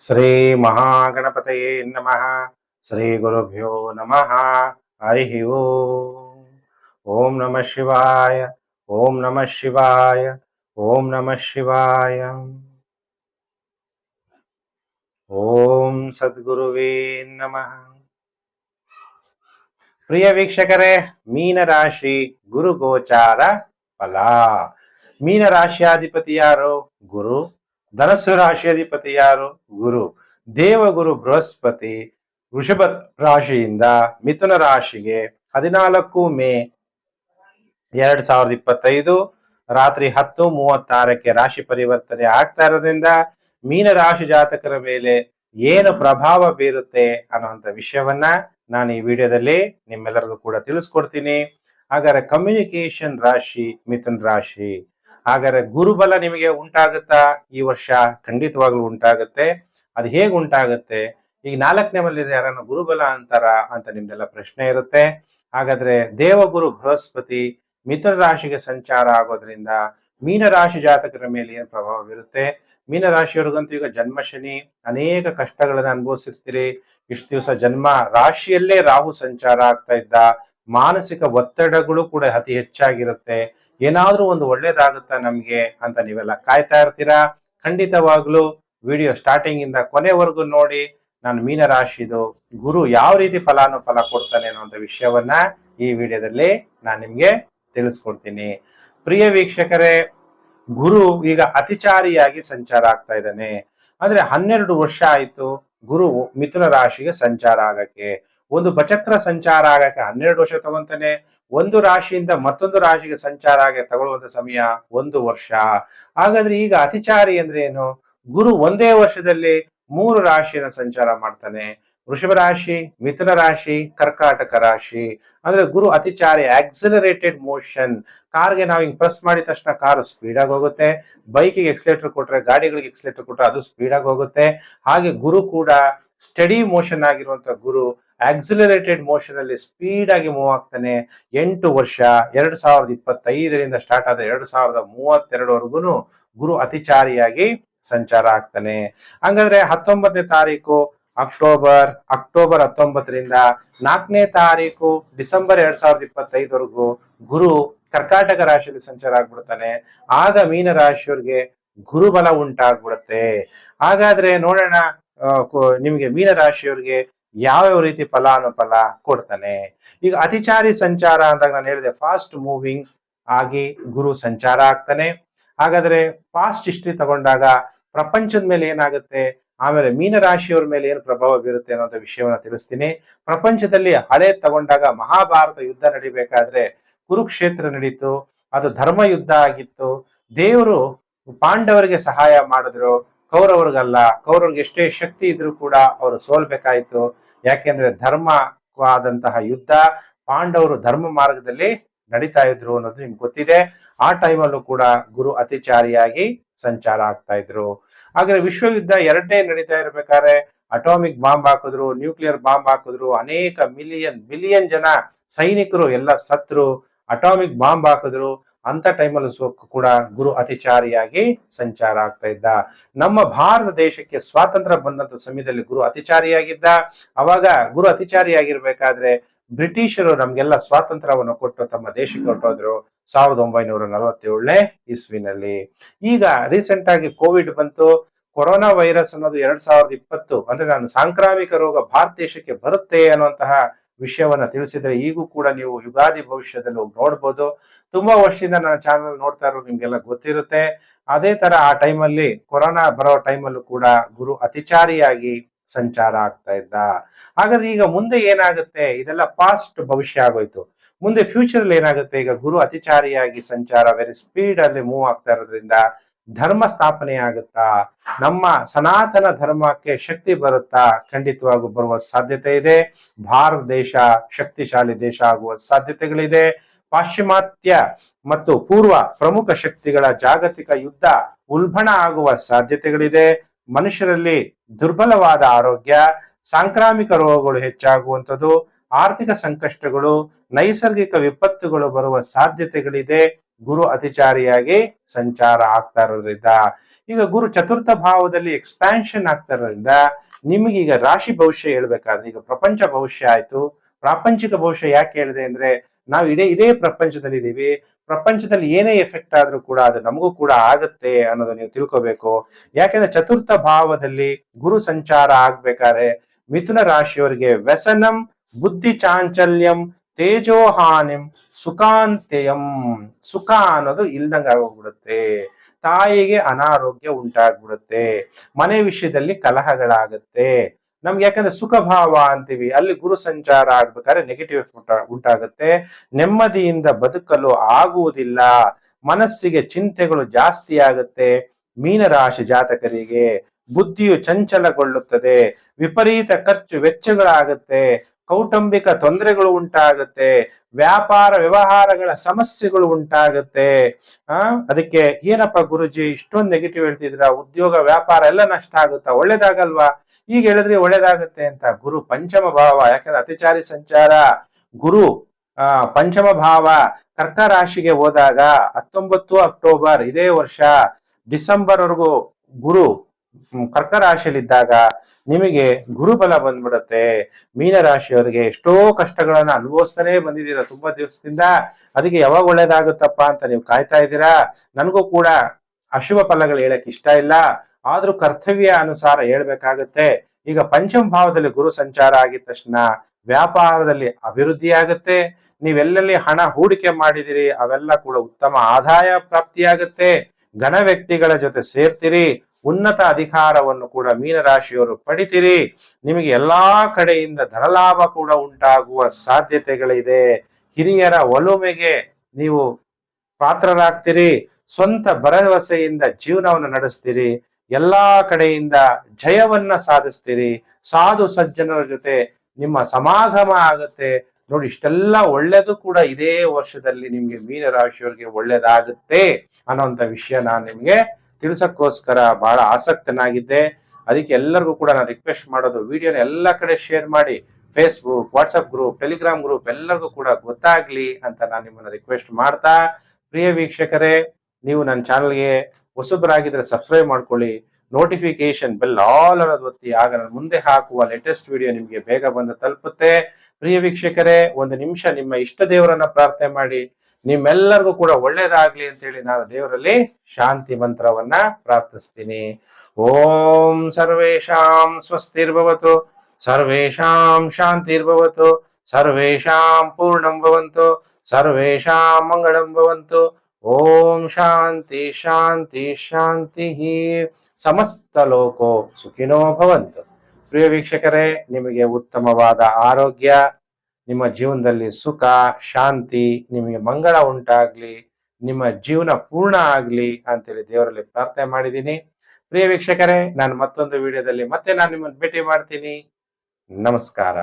ಶ್ರೀ ಮಹಾಗಣಪತಯೇ ನಮಃ ಶ್ರೀ ಗುರುಭ್ಯೋ ನಮಃ ಹರಿ ಓಂ ಓಂ ನಮಃ ಶಿವಾಯ ಓಂ ನಮಃ ಶಿವಾಯ ಓಂ ನಮಃ ಶಿವಾಯ ಓಂ ಸದ್ಗುರುವೇ ನಮಃ ಪ್ರಿಯ ವೀಕ್ಷಕರೇ ಮೀನರಾಶಿ ಗುರು ಗೋಚಾರ ಫಲ ಮೀನರಾಶಿಯಾಧಿಪತಿ ಯಾರು ಗುರು ಧನಸ್ಸು ರಾಶಿಯಾಧಿಪತಿ ಯಾರು? ಗುರು. ದೇವಗುರು ಬೃಹಸ್ಪತಿ. ವೃಷಭ ರಾಶಿಯಿಂದ ಮಿಥುನ ರಾಶಿಗೆ ಹದಿನಾಲ್ಕು ಮೇ ಎರಡ್ ಸಾವಿರದ ಇಪ್ಪತ್ತೈದು, ರಾತ್ರಿ ಹತ್ತು ಮೂವತ್ತಾರಕ್ಕೆ ರಾಶಿ ಪರಿವರ್ತನೆ ಆಗ್ತಾ ಇರೋದ್ರಿಂದ ಮೀನ ರಾಶಿ ಜಾತಕರ ಮೇಲೆ ಏನು ಪ್ರಭಾವ ಬೀರುತ್ತೆ ಅನ್ನುವಂಥ ವಿಷಯವನ್ನ ನಾನು ಈ ವಿಡಿಯೋದಲ್ಲಿ ನಿಮ್ಮೆಲ್ಲರಿಗೂ ಕೂಡ ತಿಳಿಸ್ಕೊಡ್ತೀನಿ. ಹಾಗಾದ್ರೆ ಕಮ್ಯುನಿಕೇಶನ್ ರಾಶಿ, ಮಿಥುನ್ ರಾಶಿ. ಹಾಗಾದ್ರೆ ಗುರುಬಲ ನಿಮಗೆ ಉಂಟಾಗುತ್ತಾ? ಈ ವರ್ಷ ಖಂಡಿತವಾಗ್ಲೂ ಉಂಟಾಗುತ್ತೆ. ಅದು ಹೇಗೆ ಉಂಟಾಗುತ್ತೆ? ಈಗ ನಾಲ್ಕನೇ ಮಲ್ಲಿದೆ ಯಾರನ್ನ ಗುರುಬಲ ಅಂತಾರ ಅಂತ ನಿಮ್ದೆಲ್ಲ ಪ್ರಶ್ನೆ ಇರುತ್ತೆ. ಹಾಗಾದ್ರೆ ದೇವಗುರು ಬೃಹಸ್ಪತಿ ಮಿಥುನ ರಾಶಿಗೆ ಸಂಚಾರ ಆಗೋದ್ರಿಂದ ಮೀನ ರಾಶಿ ಜಾತಕರ ಮೇಲೆ ಏನು ಪ್ರಭಾವ ಬೀರುತ್ತೆ? ಮೀನ ರಾಶಿಯವರಿಗಂತೂ ಈಗ ಜನ್ಮ ಶನಿ, ಅನೇಕ ಕಷ್ಟಗಳನ್ನ ಅನುಭವಿಸಿರ್ತೀರಿ. ಇಷ್ಟು ದಿವಸ ಜನ್ಮ ರಾಶಿಯಲ್ಲೇ ರಾಹು ಸಂಚಾರ ಆಗ್ತಾ ಇದ್ದ. ಮಾನಸಿಕ ಒತ್ತಡಗಳು ಕೂಡ ಅತಿ ಹೆಚ್ಚಾಗಿರುತ್ತೆ. ಏನಾದ್ರೂ ಒಂದು ಒಳ್ಳೇದಾಗುತ್ತಾ ನಮ್ಗೆ ಅಂತ ನೀವೆಲ್ಲ ಕಾಯ್ತಾ ಇರ್ತೀರಾ? ಖಂಡಿತವಾಗ್ಲೂ ವಿಡಿಯೋ ಸ್ಟಾರ್ಟಿಂಗ್ ಇಂದ ಕೊನೆವರೆಗೂ ನೋಡಿ ನಾನು ಮೀನ ರಾಶಿದು ಗುರು ಯಾವ ರೀತಿ ಫಲಾನುಫಲ ಕೊಡ್ತಾನೆ ಅನ್ನುವಂಥ ವಿಷಯವನ್ನ ಈ ವಿಡಿಯೋದಲ್ಲಿ ನಾನು ನಿಮ್ಗೆ ತಿಳಿಸ್ಕೊಡ್ತೀನಿ. ಪ್ರಿಯ ವೀಕ್ಷಕರೇ, ಗುರು ಈಗ ಅತಿಚಾರಿಯಾಗಿ ಸಂಚಾರ ಆಗ್ತಾ ಇದ್ದಾನೆ. ಅಂದ್ರೆ ಹನ್ನೆರಡು ವರ್ಷ ಆಯ್ತು ಗುರು ಮಿಥುನ ರಾಶಿಗೆ ಸಂಚಾರ ಆಗಕ್ಕೆ. ಒಂದು ಬಚಕ್ರ ಸಂಚಾರ ಆಗಕ್ಕೆ ಹನ್ನೆರಡು ವರ್ಷ ತಗೊಂತಾನೆ, ಒಂದು ರಾಶಿಯಿಂದ ಮತ್ತೊಂದು ರಾಶಿಗೆ ಸಂಚಾರ ಆಗಿ ತಗೊಳ್ಳುವಂತ ಸಮಯ ಒಂದು ವರ್ಷ. ಹಾಗಾದ್ರೆ ಈಗ ಅತಿಚಾರಿ ಅಂದ್ರೆ ಏನು? ಗುರು ಒಂದೇ ವರ್ಷದಲ್ಲಿ ಮೂರು ರಾಶಿಯನ್ನ ಸಂಚಾರ ಮಾಡ್ತಾನೆ. ವೃಷಭ ರಾಶಿ, ಮಿಥುನ ರಾಶಿ, ಕರ್ಕಾಟಕ ರಾಶಿ. ಅಂದ್ರೆ ಗುರು ಅತಿಚಾರಿ ಆಕ್ಸಿಲರೇಟೆಡ್ ಮೋಷನ್ ಕಾರ್ಗೆ ನಾವು ಹಿಂಗ್ ಪ್ರೆಸ್ ಮಾಡಿದ ತಕ್ಷಣ ಕಾರು ಸ್ಪೀಡ್ ಆಗಿ ಹೋಗುತ್ತೆ. ಬೈಕಿಗೆ ಎಕ್ಸಲೇಟರ್ ಕೊಟ್ರೆ, ಗಾಡಿಗಳಿಗೆ ಎಕ್ಸಲೇಟರ್ ಕೊಟ್ರೆ ಅದು ಸ್ಪೀಡ್ ಆಗಿ ಹೋಗುತ್ತೆ. ಹಾಗೆ ಗುರು ಕೂಡ ಸ್ಟಡಿ ಮೋಷನ್ ಆಗಿರುವಂತ ಗುರು ಆಕ್ಸಿಲರೇಟೆಡ್ ಮೋಷನ್ ಅಲ್ಲಿ ಸ್ಪೀಡ್ ಆಗಿ ಮೂವ್ ಆಗ್ತಾನೆ. ಎಂಟು ವರ್ಷ, ಎರಡ್ ಸಾವಿರದ ಇಪ್ಪತ್ತೈದರಿಂದ ಸ್ಟಾರ್ಟ್ ಆದ ಎರಡ್ ಸಾವಿರದ ಮೂವತ್ತೆರಡವರೆಗೂ ಗುರು ಅತಿಚಾರಿಯಾಗಿ ಸಂಚಾರ ಆಗ್ತಾನೆ. ಹಂಗಂದ್ರೆ ಹತ್ತೊಂಬತ್ತನೇ ತಾರೀಕು ಅಕ್ಟೋಬರ್ ಅಕ್ಟೋಬರ್ ಹತ್ತೊಂಬತ್ತರಿಂದ ನಾಲ್ಕನೇ ತಾರೀಕು ಡಿಸೆಂಬರ್ ಎರಡ್ ಸಾವಿರದ ಇಪ್ಪತ್ತೈದವರೆಗೂ ಗುರು ಕರ್ಕಾಟಕ ರಾಶಿಯಲ್ಲಿ ಸಂಚಾರ ಆಗ್ಬಿಡ್ತಾನೆ. ಆಗ ಮೀನ ರಾಶಿಯವರಿಗೆ ಗುರುಬಲ ಉಂಟಾಗ್ಬಿಡುತ್ತೆ. ಹಾಗಾದ್ರೆ ನೋಡೋಣ ನಿಮ್ಗೆ ಮೀನರಾಶಿಯವರಿಗೆ ಯಾವ್ಯಾವ ರೀತಿ ಫಲಾನುಫಲ ಕೊಡ್ತಾನೆ? ಈಗ ಅತಿಚಾರಿ ಸಂಚಾರ ಅಂದಾಗ ನಾನು ಹೇಳಿದೆ ಫಾಸ್ಟ್ ಮೂವಿಂಗ್ ಆಗಿ ಗುರು ಸಂಚಾರ ಆಗ್ತಾನೆ. ಹಾಗಾದ್ರೆ ಫಾಸ್ಟ್ ಹಿಸ್ಟ್ರಿ ತಗೊಂಡಾಗ ಪ್ರಪಂಚದ ಮೇಲೆ ಏನಾಗುತ್ತೆ? ಆಮೇಲೆ ಮೀನ ರಾಶಿಯವರ ಮೇಲೆ ಏನು ಪ್ರಭಾವ ಬೀರುತ್ತೆ ಅನ್ನೋಂಥ ವಿಷಯವನ್ನ ತಿಳಿಸ್ತೀನಿ. ಪ್ರಪಂಚದಲ್ಲಿ ಹಳೆ ತಗೊಂಡಾಗ ಮಹಾಭಾರತ ಯುದ್ಧ ನಡಿಬೇಕಾದ್ರೆ ಕುರುಕ್ಷೇತ್ರ ನಡೀತು, ಅದು ಧರ್ಮ ಯುದ್ಧ ಆಗಿತ್ತು. ದೇವರು ಪಾಂಡವರಿಗೆ ಸಹಾಯ ಮಾಡಿದ್ರು ಕೌರವರಿಗಲ್ಲ, ಕೌರವ್ರಿಗೆ ಎಷ್ಟೇ ಶಕ್ತಿ ಇದ್ರೂ ಕೂಡ ಅವರು ಸೋಲ್ಬೇಕಾಯ್ತು. ಯಾಕೆಂದ್ರೆ ಧರ್ಮವಾದಂತಹ ಯುದ್ಧ, ಪಾಂಡವರು ಧರ್ಮ ಮಾರ್ಗದಲ್ಲಿ ನಡೀತಾ ಇದ್ರು ಅನ್ನೋದು ನಿಮ್ಗೆ ಗೊತ್ತಿದೆ. ಆ ಟೈಮಲ್ಲೂ ಕೂಡ ಗುರು ಅತಿಚಾರಿಯಾಗಿ ಸಂಚಾರ ಆಗ್ತಾ ಇದ್ರು. ವಿಶ್ವ ವಿಶ್ವಯುದ್ಧ ಎರಡನೇ ನಡೀತಾ ಇರ್ಬೇಕಾದ್ರೆ ಅಟಾಮಿಕ್ ಬಾಂಬ್ ಹಾಕಿದ್ರು, ನ್ಯೂಕ್ಲಿಯರ್ ಬಾಂಬ್ ಹಾಕಿದ್ರು, ಅನೇಕ ಮಿಲಿಯನ್ ಬಿಲಿಯನ್ ಜನ ಸೈನಿಕರು, ಎಲ್ಲ ಸತ್ರು ಅಟಾಮಿಕ್ ಬಾಂಬ್ ಹಾಕಿದ್ರು. ಅಂತ ಟೈಮಲ್ಲಿ ಕೂಡ ಗುರು ಅತಿಚಾರಿಯಾಗಿ ಸಂಚಾರ ಆಗ್ತಾ ಇದ್ದ. ನಮ್ಮ ಭಾರತ ದೇಶಕ್ಕೆ ಸ್ವಾತಂತ್ರ್ಯ ಬಂದಂತ ಸಮಯದಲ್ಲಿ ಗುರು ಅತಿಚಾರಿಯಾಗಿದ್ದ. ಅವಾಗ ಗುರು ಅತಿಚಾರಿಯಾಗಿರ್ಬೇಕಾದ್ರೆ ಬ್ರಿಟಿಷರು ನಮ್ಗೆಲ್ಲ ಸ್ವಾತಂತ್ರ್ಯವನ್ನು ಕೊಟ್ಟು ತಮ್ಮ ದೇಶಕ್ಕೆ ಹೊರಟೋದ್ರು. ಸಾವಿರದ ಒಂಬೈನೂರ ನಲವತ್ತೇಳನೇ ಇಸ್ವಿನಲ್ಲಿ. ಈಗ ರೀಸೆಂಟ್ ಆಗಿ ಕೋವಿಡ್ ಬಂತು. ಕೊರೋನಾ ವೈರಸ್ ಅನ್ನೋದು ಎರಡ್ ಸಾವಿರದ ಇಪ್ಪತ್ತು ಅಂದ್ರೆ ನಾನು ಸಾಂಕ್ರಾಮಿಕ ರೋಗ ಭಾರತ ದೇಶಕ್ಕೆ ಬರುತ್ತೆ ಅನ್ನುವಂತಹ ವಿಷಯವನ್ನ ತಿಳಿಸಿದರೆ ಈಗೂ ಕೂಡ ನೀವು ಯುಗಾದಿ ಭವಿಷ್ಯದಲ್ಲಿ ಹೋಗಿ ನೋಡ್ಬೋದು. ತುಂಬಾ ವರ್ಷದಿಂದ ನನ್ನ ಚಾನಲ್ ನೋಡ್ತಾ ಇರೋ ನಿಮ್ಗೆಲ್ಲ ಗೊತ್ತಿರುತ್ತೆ. ಅದೇ ತರ ಆ ಟೈಮಲ್ಲಿ ಕೊರೋನಾ ಬರೋ ಟೈಮಲ್ಲೂ ಕೂಡ ಗುರು ಅತಿಚಾರಿಯಾಗಿ ಸಂಚಾರ ಆಗ್ತಾ ಇದ್ದ. ಹಾಗಾದ್ರೆ ಈಗ ಮುಂದೆ ಏನಾಗುತ್ತೆ? ಇದೆಲ್ಲ ಪಾಸ್ಟ್ ಭವಿಷ್ಯ ಆಗೋಯ್ತು. ಮುಂದೆ ಫ್ಯೂಚರ್ ಅಲ್ಲಿ ಏನಾಗುತ್ತೆ? ಈಗ ಗುರು ಅತಿಚಾರಿಯಾಗಿ ಸಂಚಾರ ವೆರಿ ಸ್ಪೀಡ್ ಅಲ್ಲಿ ಮೂವ್ ಆಗ್ತಾ ಇರೋದ್ರಿಂದ ಧರ್ಮ ಸ್ಥಾಪನೆ ಆಗುತ್ತಾ ನಮ್ಮ ಸನಾತನ ಧರ್ಮಕ್ಕೆ ಶಕ್ತಿ ಬರುತ್ತಾ ಖಂಡಿತವಾಗೂ ಬರುವ ಸಾಧ್ಯತೆ ಇದೆ. ಭಾರತ ದೇಶ ಶಕ್ತಿಶಾಲಿ ದೇಶ ಆಗುವ ಸಾಧ್ಯತೆಗಳಿದೆ. ಪಾಶ್ಚಿಮಾತ್ಯ ಮತ್ತು ಪೂರ್ವ ಪ್ರಮುಖ ಶಕ್ತಿಗಳ ಜಾಗತಿಕ ಯುದ್ಧ ಉಲ್ಬಣ ಆಗುವ ಸಾಧ್ಯತೆಗಳಿದೆ. ಮನುಷ್ಯರಲ್ಲಿ ದುರ್ಬಲವಾದ ಆರೋಗ್ಯ, ಸಾಂಕ್ರಾಮಿಕ ರೋಗಗಳು ಹೆಚ್ಚಾಗುವಂಥದ್ದು, ಆರ್ಥಿಕ ಸಂಕಷ್ಟಗಳು, ನೈಸರ್ಗಿಕ ವಿಪತ್ತುಗಳು ಬರುವ ಸಾಧ್ಯತೆಗಳಿದೆ. ಗುರು ಅತಿಚಾರಿಯಾಗಿ ಸಂಚಾರ ಆಗ್ತಾ ಇರೋದ್ರಿಂದ, ಈಗ ಗುರು ಚತುರ್ಥ ಭಾವದಲ್ಲಿ ಎಕ್ಸ್ಪ್ಯಾನ್ಷನ್ ಆಗ್ತಾರೋದ್ರಿಂದ ನಿಮಗೆ ಈಗ ರಾಶಿ ಭವಿಷ್ಯ ಹೇಳ್ಬೇಕಾದ್ರೆ, ಈಗ ಪ್ರಪಂಚ ಭವಿಷ್ಯ ಆಯ್ತು. ಪ್ರಾಪಂಚಿಕ ಭವಿಷ್ಯ ಯಾಕೆ ಹೇಳಿದೆ ಅಂದ್ರೆ, ನಾವು ಇದೇ ಇದೇ ಪ್ರಪಂಚದಲ್ಲಿ ಇದ್ದೀವಿ ಪ್ರಪಂಚದಲ್ಲಿ ಏನೇ ಎಫೆಕ್ಟ್ ಆದ್ರೂ ಕೂಡ ಅದು ನಮಗೂ ಕೂಡ ಆಗುತ್ತೆ ಅನ್ನೋದು ನೀವು ತಿಳ್ಕೋಬೇಕು. ಯಾಕೆಂದ್ರೆ ಚತುರ್ಥ ಭಾವದಲ್ಲಿ ಗುರು ಸಂಚಾರ ಆಗ್ಬೇಕಾದ್ರೆ, ಮಿಥುನ ರಾಶಿಯವರಿಗೆ ವ್ಯಸನಂ, ಬುದ್ಧಿ ಚಾಂಚಲ್ಯಂ ತೇಜೋಹಾನಿಂ ಸುಖಾಂತ್ಯಂ ಸುಖ ಅನ್ನೋದು ಇಲ್ದಂಗ ಆಗೋಗ್ಬಿಡುತ್ತೆ. ತಾಯಿಗೆ ಅನಾರೋಗ್ಯ ಉಂಟಾಗ್ಬಿಡುತ್ತೆ. ಮನೆ ವಿಷಯದಲ್ಲಿ ಕಲಹಗಳಾಗುತ್ತೆ. ನಮ್ಗೆ ಯಾಕಂದ್ರೆ ಸುಖಭಾವ ಅಂತೀವಿ. ಅಲ್ಲಿ ಗುರು ಸಂಚಾರ ಆಗ್ಬೇಕಾದ್ರೆ ನೆಗೆಟಿವ್ ಉಂಟಾಗುತ್ತೆ. ನೆಮ್ಮದಿಯಿಂದ ಬದುಕಲು ಆಗುವುದಿಲ್ಲ. ಮನಸ್ಸಿಗೆ ಚಿಂತೆಗಳು ಜಾಸ್ತಿ ಆಗುತ್ತೆ. ಮೀನರಾಶಿ ಜಾತಕರಿಗೆ ಬುದ್ಧಿಯು ಚಂಚಲಗೊಳ್ಳುತ್ತದೆ. ವಿಪರೀತ ಖರ್ಚು ವೆಚ್ಚಗಳಾಗುತ್ತೆ. ಕೌಟುಂಬಿಕ ತೊಂದರೆಗಳು ಉಂಟಾಗುತ್ತೆ, ವ್ಯಾಪಾರ ವ್ಯವಹಾರಗಳ ಸಮಸ್ಯೆಗಳು ಉಂಟಾಗುತ್ತೆ. ಆ, ಅದಕ್ಕೆ ಏನಪ್ಪ ಗುರುಜಿ ಇಷ್ಟೊಂದು ನೆಗೆಟಿವ್ ಹೇಳ್ತಿದ್ರ, ಉದ್ಯೋಗ ವ್ಯಾಪಾರ ಎಲ್ಲ ನಷ್ಟ ಆಗುತ್ತಾ? ಒಳ್ಳೇದಾಗಲ್ವಾ? ಈಗ ಹೇಳಿದ್ರೆ ಒಳ್ಳೇದಾಗುತ್ತೆ ಅಂತ. ಗುರು ಪಂಚಮ ಭಾವ, ಯಾಕಂದ್ರೆ ಅತಿಚಾರಿ ಸಂಚಾರ. ಗುರು, ಆ, ಪಂಚಮ ಭಾವ, ಕರ್ಕ ರಾಶಿಗೆ ಹೋದಾಗ ಹತ್ತೊಂಬತ್ತು ಅಕ್ಟೋಬರ್ ಇದೇ ವರ್ಷ, ಡಿಸೆಂಬರ್ವರೆಗೂ ಗುರು ಕರ್ಕ ರಾಶಿಯಲ್ಲಿದ್ದಾಗ ನಿಮಗೆ ಗುರುಬಲ ಬಂದ್ಬಿಡುತ್ತೆ. ಮೀನರಾಶಿಯವರಿಗೆ ಎಷ್ಟೋ ಕಷ್ಟಗಳನ್ನ ಅನುಭವಿಸ್ತಾನೆ ಬಂದಿದ್ದೀರಾ ತುಂಬಾ ದಿವಸದಿಂದ. ಅದಕ್ಕೆ ಯಾವಾಗ ಒಳ್ಳೇದಾಗುತ್ತಪ್ಪ ಅಂತ ನೀವು ಕಾಯ್ತಾ ಇದ್ದೀರಾ? ನನಗೂ ಕೂಡ ಅಶುಭ ಫಲಗಳು ಹೇಳಕ್ ಇಷ್ಟ ಇಲ್ಲ. ಆದ್ರೂ ಕರ್ತವ್ಯ ಅನುಸಾರ ಹೇಳ್ಬೇಕಾಗತ್ತೆ. ಈಗ ಪಂಚಮ ಭಾವದಲ್ಲಿ ಗುರು ಸಂಚಾರ ಆಗಿದ ತಕ್ಷಣ ವ್ಯಾಪಾರದಲ್ಲಿ ಅಭಿವೃದ್ಧಿ ಆಗುತ್ತೆ. ನೀವೆಲ್ಲಲ್ಲಿ ಹಣ ಹೂಡಿಕೆ ಮಾಡಿದಿರಿ, ಅವೆಲ್ಲ ಕೂಡ ಉತ್ತಮ ಆದಾಯ ಪ್ರಾಪ್ತಿಯಾಗುತ್ತೆ. ಘನ ವ್ಯಕ್ತಿಗಳ ಜೊತೆ ಸೇರ್ತೀರಿ. ಉನ್ನತ ಅಧಿಕಾರವನ್ನು ಕೂಡ ಮೀನರಾಶಿಯವರು ಪಡಿತೀರಿ. ನಿಮಗೆ ಎಲ್ಲಾ ಕಡೆಯಿಂದ ಧನಲಾಭ ಕೂಡ ಉಂಟಾಗುವ ಸಾಧ್ಯತೆಗಳಿದೆ. ಹಿರಿಯರ ಒಲುಮೆಗೆ ನೀವು ಪಾತ್ರರಾಗ್ತೀರಿ. ಸ್ವಂತ ಭರವಸೆಯಿಂದ ಜೀವನವನ್ನು ನಡೆಸ್ತೀರಿ. ಎಲ್ಲಾ ಕಡೆಯಿಂದ ಜಯವನ್ನ ಸಾಧಿಸ್ತೀರಿ. ಸಾಧು ಸಜ್ಜನರ ಜೊತೆ ನಿಮ್ಮ ಸಮಾಗಮ ಆಗುತ್ತೆ. ನೋಡಿ, ಇಷ್ಟೆಲ್ಲ ಒಳ್ಳೇದು ಕೂಡ ಇದೇ ವರ್ಷದಲ್ಲಿ ನಿಮ್ಗೆ ಮೀನರಾಶಿಯವರಿಗೆ ಒಳ್ಳೇದಾಗುತ್ತೆ ಅನ್ನೋಂಥ ವಿಷಯ ನಾನು ನಿಮ್ಗೆ ತಿಳಿಸಕ್ಕೋಸ್ಕರ ಬಹಳ ಆಸಕ್ತನಾಗಿದ್ದೆ. ಅದಕ್ಕೆ ಎಲ್ಲರಿಗೂ ಕೂಡ ನಾನು ರಿಕ್ವೆಸ್ಟ್ ಮಾಡೋದು, ವಿಡಿಯೋನ ಎಲ್ಲ ಕಡೆ ಶೇರ್ ಮಾಡಿ Facebook WhatsApp group Telegram group ಎಲ್ಲರಿಗೂ ಕೂಡ ಗೊತ್ತಾಗ್ಲಿ ಅಂತ ನಾನು ನಿಮ್ಮನ್ನ ರಿಕ್ವೆಸ್ಟ್ ಮಾಡ್ತಾ, ಪ್ರಿಯ ವೀಕ್ಷಕರೇ, ನೀವು ನನ್ನ ಚಾನಲ್ಗೆ ಹೊಸಬರಾಗಿದ್ರೆ ಸಬ್ಸ್ಕ್ರೈಬ್ ಮಾಡ್ಕೊಳ್ಳಿ. ನೋಟಿಫಿಕೇಶನ್ ಬೆಲ್ ಆಲ್ ಅನ್ನೋದು ಒತ್ತಿ, ಆಗ ನಾನು ಮುಂದೆ ಹಾಕುವ ಲೇಟೆಸ್ಟ್ ವಿಡಿಯೋ ನಿಮಗೆ ಬೇಗ ಬಂದು ತಲುಪುತ್ತೆ. ಪ್ರಿಯ ವೀಕ್ಷಕರೇ, ಒಂದು ನಿಮಿಷ ನಿಮ್ಮ ಇಷ್ಟ ದೇವರನ್ನ ಪ್ರಾರ್ಥನೆ ಮಾಡಿ. ನಿಮ್ಮೆಲ್ಲರಿಗೂ ಕೂಡ ಒಳ್ಳೇದಾಗ್ಲಿ ಅಂತ ಹೇಳಿ ನಾನು ದೇವರಲ್ಲಿ ಶಾಂತಿ ಮಂತ್ರವನ್ನ ಪ್ರಾರ್ಥಿಸ್ತೀನಿ. ಓಂ ಸರ್ವೇಶಾಂ ಸ್ವಸ್ತಿರ್ಭವತು ಸರ್ವೇಶಾಂ ಶಾಂತಿರ್ಭವತು ಸರ್ವೇಶಾಂ ಪೂರ್ಣಂ ಭವಂತು ಸರ್ವೇಶಾಂ ಮಂಗಳಂ ಭವಂತು. ಓಂ ಶಾಂತಿ ಶಾಂತಿ ಶಾಂತಿ ಸಮಸ್ತ ಲೋಕೋ ಸುಖಿನೋ ಭವಂತು. ಪ್ರಿಯ ವೀಕ್ಷಕರೇ, ನಿಮಗೆ ಉತ್ತಮವಾದ ಆರೋಗ್ಯ ನಿಮ್ಮ ಜೀವನದಲ್ಲಿ ಸುಖ, ಶಾಂತಿ, ನಿಮಗೆ ಮಂಗಳ ಉಂಟಾಗ್ಲಿ, ನಿಮ್ಮ ಜೀವನ ಪೂರ್ಣ ಆಗ್ಲಿ ಅಂತೇಳಿ ದೇವರಲ್ಲಿ ಪ್ರಾರ್ಥನೆ ಮಾಡಿದ್ದೀನಿ. ಪ್ರಿಯ ವೀಕ್ಷಕರೇ, ನಾನು ಮತ್ತೊಂದು ವಿಡಿಯೋದಲ್ಲಿ ಮತ್ತೆ ನಾನು ನಿಮ್ಮನ್ನು ಭೇಟಿ ಮಾಡ್ತೀನಿ. ನಮಸ್ಕಾರ.